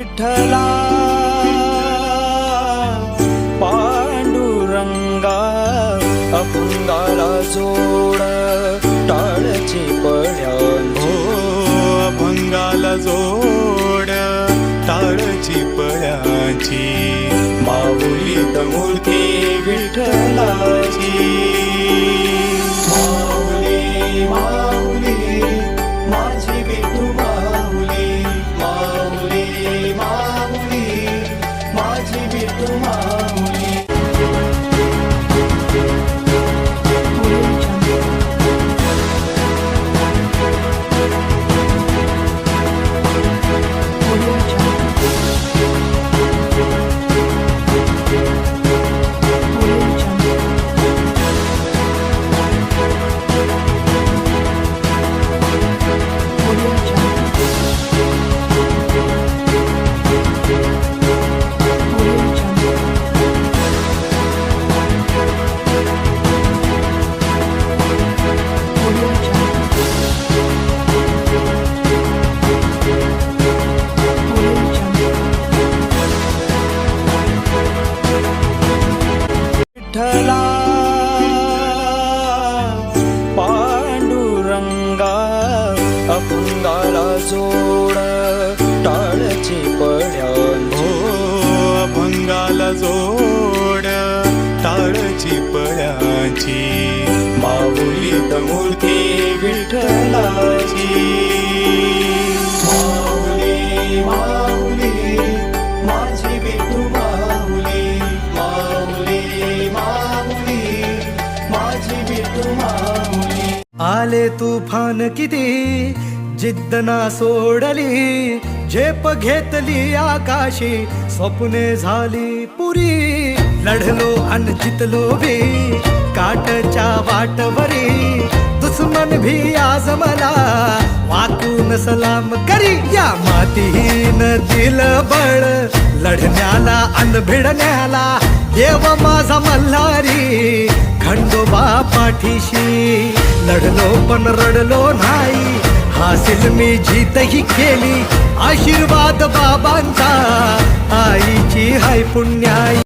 विठ्ठला पांडुरंगा अपुंगाला जोड. बळाची माऊली मूर्ती विठ्ठलाची. माऊली माऊली माझी विठू माऊली माऊली माऊली माझी विठू माऊली. आले तुफान किती जिद्द ना सोडली झेप घेतली आकाशी स्वप्ने झाली पुरी. लढलो अन जितलो भी काटच्या वाटवरी दुश्मन भी आज मला वाकून सलाम करी. या मातीहीन दिल बळ लढण्याला अन भिडण्याला देव माझा मल्हारी खंडोबा पाठीशी. लढलो पण रडलो नाही हासिल मी जीतही केली. आशीर्वाद बाबांचा आईची हाय पुण्याई.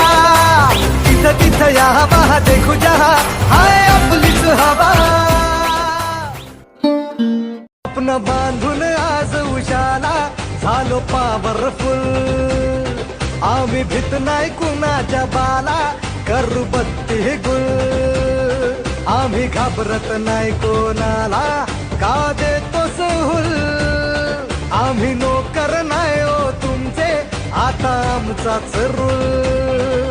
तिथं तिथं या हवा देखू जहा हाय आपलीच हवा. आपण बांधून आज उशाला झालो पावरफुल आम्ही भीत नाही कुणाच्या बाला करू बत्ती गुल. आम्ही घाबरत नाही कोणाला का देतो सहूल? आम्ही नोकर नाही हो तुमचे आता आमचाच रूल